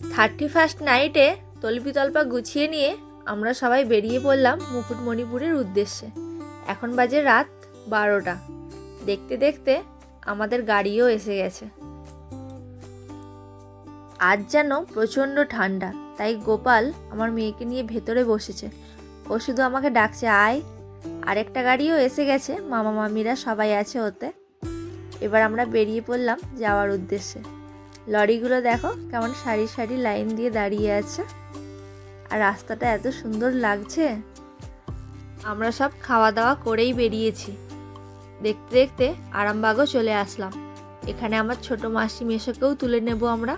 Thirty first নাইটে তলপি তলপা গুছিয়ে নিয়ে আমরা সবাই বেরিয়ে পড়লাম মুকুটমণিপুরের উদ্দেশ্যে। এখন বাজে রাত বারোটা। দেখতে দেখতে আমাদের গাড়িও এসে গেছে। আজ যেন প্রচণ্ড ঠান্ডা, তাই গোপাল আমার মেয়েকে নিয়ে ভেতরে বসেছে। ও শুধু আমাকে ডাকছে, আয়। আরেকটা গাড়িও এসে গেছে মামা মামিরা সবাই আছে ওতে। এবার আমরা বেরিয়ে পড়লাম যাওয়ার উদ্দেশ্যে। লরিগুলো দেখো কেমন সারি সারি লাইন দিয়ে দাঁড়িয়ে আছে। আর রাস্তাটা এত সুন্দর লাগছে। আমরা সব খাওয়া দাওয়া করেই বেরিয়েছি। দেখতে দেখতে আরামবাগও চলে আসলাম। এখানে আমার ছোট মাসি মেশোকেও তুলে নেব আমরা।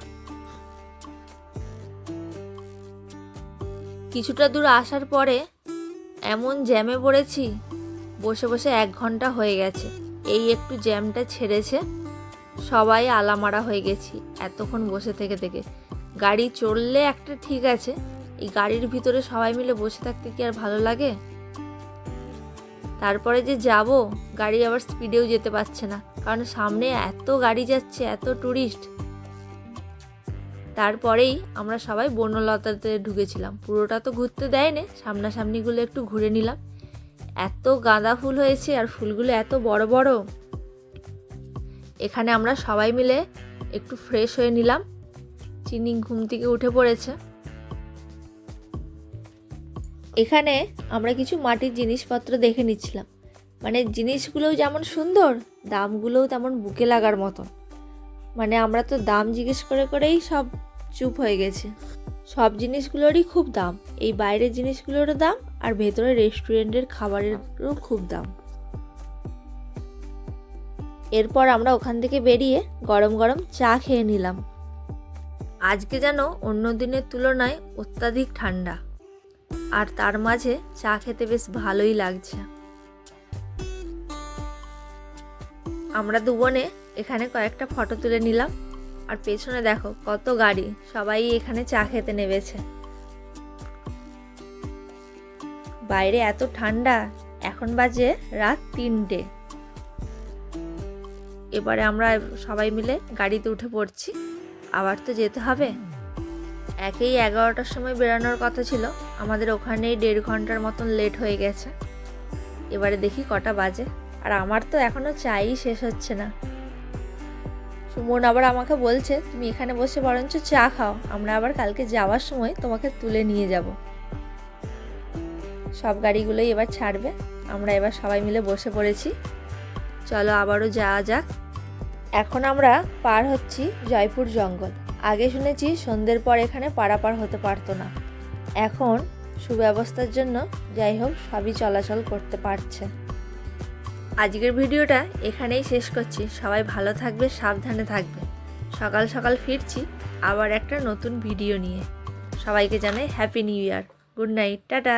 কিছুটা দূর আসার পরে এমন জ্যামে পড়েছি, বসে বসে এক ঘণ্টা হয়ে গেছে। এই একটু জ্যামটা ছেড়েছে। সবাই আলামারা হয়ে গেছি, এতক্ষণ বসে থেকে থেকে। গাড়ি চললে একটা ঠিক আছে, এই গাড়ির ভিতরে সবাই মিলে বসে থাকতে কি আর ভালো লাগে? তারপরে যে যাব, গাড়ি আবার স্পিডেও যেতে পারছে না, কারণ সামনে এত গাড়ি যাচ্ছে, এত ট্যুরিস্ট তারপরেই আমরা সবাই বনলতাতে ঢুকেছিলাম, পুরোটা তো ঘুরতে দেয়নি, সামনাসামনিগুলো একটু ঘুরে নিলাম। এত গাঁদা ফুল হয়েছে, আর ফুলগুলো এত বড় বড়। এখানে আমরা সবাই মিলে একটু ফ্রেশ হয়ে নিলাম। চিনি ঘুম থেকে উঠে পড়েছে। এখানে আমরা কিছু মাটির জিনিসপত্র দেখে নিচ্ছিলাম। মানে জিনিসগুলোও যেমন সুন্দর, দামগুলোও তেমন বুকে লাগার মতন। মানে আমরা তো দাম জিজ্ঞেস করে করেই সব চুপ হয়ে গেছে। সব জিনিসগুলোরই খুব দাম। এই বাইরের জিনিসগুলোরও দাম আর ভেতরে রেস্টুরেন্টের খাবারেরও খুব দাম। এরপর আমরা ওখান থেকে বেরিয়ে গরম গরম চা খেয়ে নিলাম। আজকে যেন অন্য দিনের তুলনায় অত্যাধিক ঠান্ডা। আর তার মাঝে চা খেতে বেশ ভালোই লাগছে। আমরা দুবনে এখানে কয়েকটা ফটো তুলে নিলাম। আর পেছনে দেখো কত গাড়ি, সবাই এখানে চা খেতে নেমেছে। বাইরে এত ঠান্ডা, এখন বাজে রাত তিনটে। এবারে আমরা সবাই মিলে গাড়িতে উঠে পড়ছি। আবার তো যেতে হবে। একেই এগারোটার সময় বেরানোর কথা ছিল। আমাদের ওখানেই দেড় ঘণ্টার মতন লেট হয়ে গেছে। এবারে দেখি কটা বাজে। আর আমার তো এখনও চাই শেষ হচ্ছে না। সুমন আবার আমাকে বলছে, তুমি এখানে বসে বরঞ্চ চা খাও। আমরা আবার কালকে যাওয়ার সময় তোমাকে তুলে নিয়ে যাব। সব গাড়িগুলোই এবার ছাড়বে। আমরা এবার সবাই মিলে বসে পড়েছি। চলো আবারও যাওয়া যাক। এখন আমরা পার হচ্ছি জয়পুর জঙ্গল। আগে শুনেছি সন্ধ্যের পর এখানে পারাপার হতে পারতো না। এখন সুব্যবস্থার জন্য যাই হোক, সবই চলাচল করতে পারছে। আজকের ভিডিওটা এখানেই শেষ করছি। সবাই ভালো থাকবে, সাবধানে থাকবে। সকাল সকাল ফিরছি আবার একটা নতুন ভিডিও নিয়ে। সবাইকে জানাই happy new year good night tata.